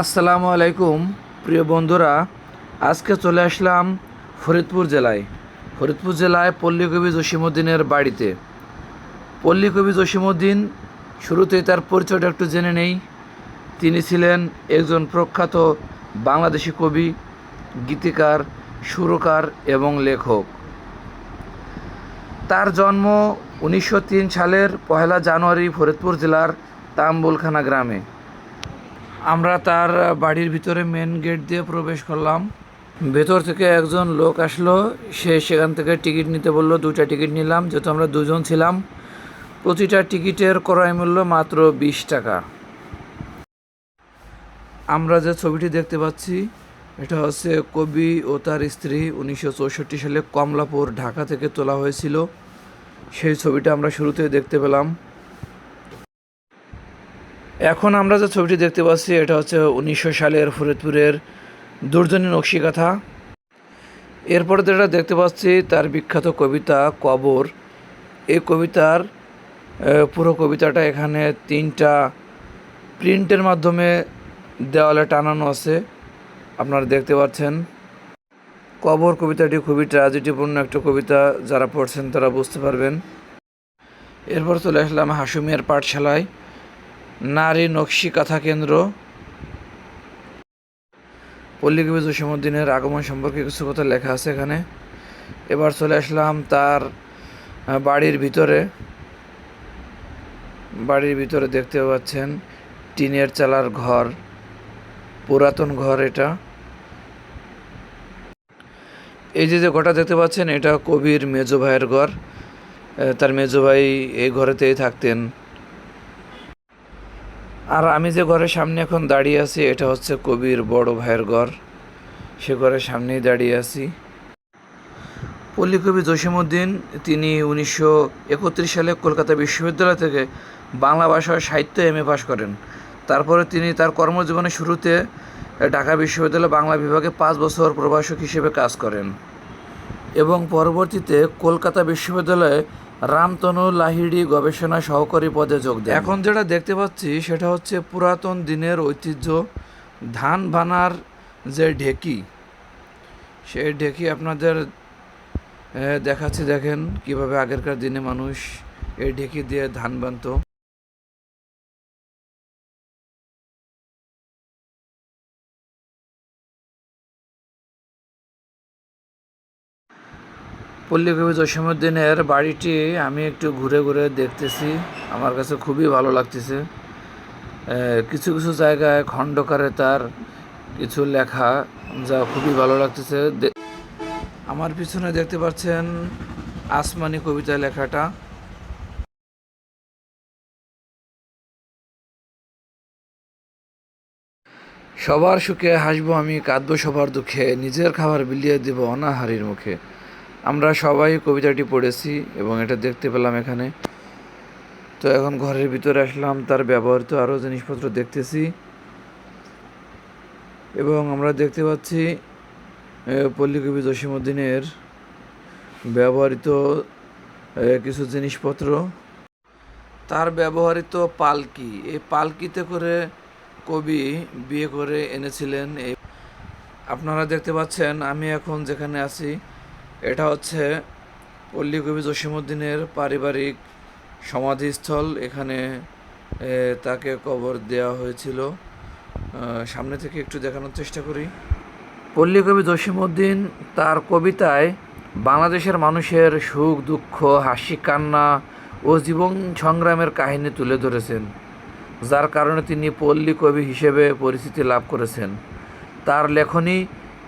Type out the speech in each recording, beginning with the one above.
আসসালামু আলাইকুম, প্রিয় বন্ধুরা। আজকে চলে আসলাম ফরিদপুর জেলায়। ফরিদপুর জেলায় পল্লীকবি জসিমুদ্দিনের বাড়িতে। পল্লীকবি জসিমুদ্দিন শুরুতেই তার পরিচয়টা একটু জেনে নেই। তিনি ছিলেন একজন প্রখ্যাত বাংলাদেশি কবি, গীতিকার, সুরকার এবং লেখক। তার জন্ম উনিশশো তিন সালের পহেলা জানুয়ারি ফরিদপুর জেলার তাম্বুলখানা গ্রামে। আমরা তার বাড়ির ভিতরে মেন গেট দিয়ে প্রবেশ করলাম। ভেতর থেকে একজন লোক আসলো। সে সেখান থেকে টিকিট নিতে বলল দুটা টিকিট নিলাম, যেহেতু আমরা দুজন ছিলাম। প্রতিটা টিকিটের ক্রয় মূল্য মাত্র বিশ টাকা। আমরা যে ছবিটি দেখতে পাচ্ছি, এটা হচ্ছে কবি ও তার স্ত্রী উনিশশো চৌষট্টি সালে কমলাপুর, ঢাকা থেকে তোলা হয়েছিল। সেই ছবিটা আমরা শুরুতে দেখতে পেলাম। এখন আমরা যে ছবিটি দেখতে পাচ্ছি, এটা হচ্ছে উনিশশো সালের ফরিদপুরের দুর্জনী নকশিকাথা। এরপরে যেটা দেখতে পাচ্ছি, তার বিখ্যাত কবিতা কবর। এই কবিতার পুরো কবিতাটা এখানে তিনটা প্রিন্টের মাধ্যমে দেওয়ালে টানানো আছে। আপনারা দেখতে পাচ্ছেন, কবর কবিতাটি খুবই ট্র্যাজেডিপূর্ণ একটা কবিতা, যারা পড়ছেন তারা বুঝতে পারবেন। এরপর চলে আসলাম হাসুমিয়ার পাঠশালায়। নারী নকশি কাথা কেন্দ্র। পল্লীকবি জসীমউদ্দিনের আগমন সম্পর্কে কিছু কথা লেখা আছে এখানে। এবার চলে আসলাম তার বাড়ির ভিতরে। বাড়ির ভিতরে দেখতে পাচ্ছেন টিনের চালার ঘর, পুরাতন ঘর এটা। এই যে যে ঘরটা দেখতে পাচ্ছেন, এটা কবির মেজো ভাইয়ের ঘর। তার মেজো ভাই এই ঘরেতেই থাকতেন। আর আমি যে ঘরের সামনে এখন দাঁড়িয়ে আছি, এটা হচ্ছে কবির বড় ভাইয়ের ঘর। সে ঘরের সামনেই দাঁড়িয়ে আছি। পল্লী কবি জসীমউদ্দিন, তিনি উনিশশো একত্রিশ সালে কলকাতা বিশ্ববিদ্যালয় থেকে বাংলা ভাষা সাহিত্য এম এ পাশ করেন। তারপরে তিনি তার কর্মজীবনের শুরুতে ঢাকা বিশ্ববিদ্যালয় বাংলা বিভাগে পাঁচ বছর প্রভাষক হিসেবে কাজ করেন। এবং পরবর্তীতে কলকাতা বিশ্ববিদ্যালয়ে রামতনু লাহিড়ি গবেষণা সহকারী পদে যোগ দেন। এখন যেটা দেখতে পাচ্ছি, সেটা হচ্ছে পুরাতন দিনের ঐতিহ্য ধান ভানার যে ঢেকি, সেই ঢেকি আপনাদের দেখাচ্ছি, দেখেন কীভাবে আগেরকার দিনে মানুষ এই ঢেকি দিয়ে ধান বানতো। পল্লী কবি জসীমউদ্দিনের বাড়িটি আমি একটু ঘুরে ঘুরে দেখতেছি। আমার কাছে খুবই ভালো লাগতেছে। কিছু কিছু জায়গায় খণ্ডকারে তার কিছু লেখা যা খুবই ভালো লাগতেছে। আমার পিছনে দেখতে পাচ্ছেন আসমানি কবিতা লেখাটা। সবার সুখে হাসবো আমি, কাঁদবো সবার দুঃখে, নিজের খাবার বিলিয়ে দেব অনাহারির মুখে। আমরা সবাই কবিতাটি পড়েছি এবং এটা দেখতে পেলাম এখানে। তো এখন ঘরের ভিতরে আসলাম, তার ব্যবহৃত আরও জিনিসপত্র দেখতেছি। এবং আমরা দেখতে পাচ্ছি পল্লীকবি জসীমউদ্দিনের ব্যবহৃত কিছু জিনিসপত্র। তার ব্যবহৃত পালকি, এই পালকিতে করে কবি বিয়ে করে এনেছিলেন। এই আপনারা দেখতে পাচ্ছেন, আমি এখন যেখানে আছি এটা হচ্ছে পল্লী কবি জসীমউদ্দিনের পারিবারিক সমাধিস্থল। এখানে তাকে কবর দেওয়া হয়েছিল। সামনে থেকে একটু দেখানোর চেষ্টা করি। পল্লী কবি জসীমউদ্দিন তার কবিতায়, বাংলাদেশের মানুষের সুখ, দুঃখ, হাসি, কান্না ও জীবন সংগ্রামের কাহিনী তুলে ধরেছেন, যার কারণে তিনি পল্লী কবি হিসেবে পরিচিতি লাভ করেছেন। তার লেখনী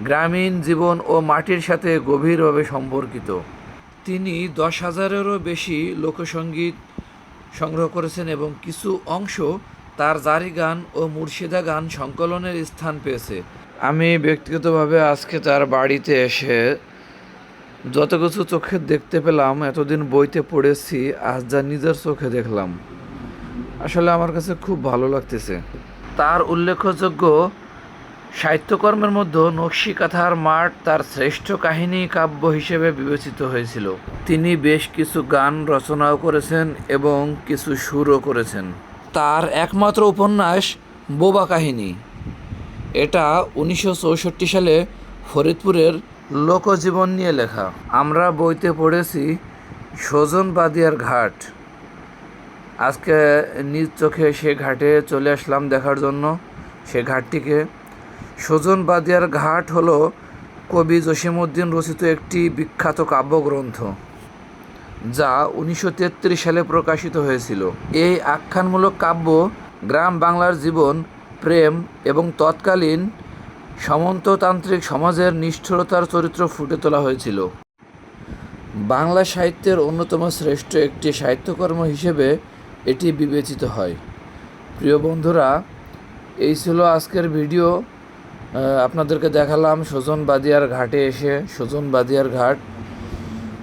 গ্রামীণ জীবন ও মাটির সাথে গভীরভাবে সম্পর্কিত। তিনি দশ হাজারেরও বেশি লোকসঙ্গীত সংগ্রহ করেছেন এবং কিছু অংশ তার জারি গান ও মুর্শিদা গান সংকলনের স্থান পেয়েছে। আমি ব্যক্তিগতভাবে আজকে তার বাড়িতে এসে যত কিছু চোখে দেখতে পেলাম, এতদিন বইতে পড়েছি, আজ যা নিজের চোখে দেখলাম। আসলে আমার কাছে খুব ভালো লাগতেছে। তার উল্লেখযোগ্য সাহিত্যকর্মের মধ্যে নকশি কাথার মাঠ তার শ্রেষ্ঠ কাহিনী কাব্য হিসেবে বিবেচিত হয়েছিল। তিনি বেশ কিছু গান রচনাও করেছেন এবং কিছু সুরও করেছেন। তার একমাত্র উপন্যাস বোবা কাহিনী। এটা উনিশশো চৌষট্টি সালে ফরিদপুরের লোকজীবন নিয়ে লেখা। আমরা বইতে পড়েছি, সজন বাদিয়ার ঘাট। আজকে নিজ চোখে সে ঘাটে চলে আসলাম দেখার জন্য। সে ঘাটটিকে সজন বাদিয়ার ঘাট হল কবি জসিমউদ্দিন রচিত একটি বিখ্যাত কাব্যগ্রন্থ, যা উনিশশো তেত্রিশ সালে প্রকাশিত হয়েছিল। এই আখ্যানমূলক কাব্য গ্রাম বাংলার জীবন, প্রেম এবং তৎকালীন সামন্ততান্ত্রিক সমাজের নিষ্ঠুরতার চরিত্র ফুটে তোলা হয়েছিল। বাংলা সাহিত্যের অন্যতম শ্রেষ্ঠ একটি সাহিত্যকর্ম হিসেবে এটি বিবেচিত হয়। প্রিয় বন্ধুরা, এই ছিল আজকের ভিডিও। আপনাদেরকে দেখালাম সজন বাদিয়ার ঘাটে এসে, সজন বাদিয়ার ঘাট।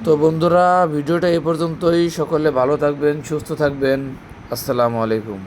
তো বন্ধুরা, ভিডিওটা এই পর্যন্তই। সকলে ভালো থাকবেন, সুস্থ থাকবেন। আসসালামু আলাইকুম।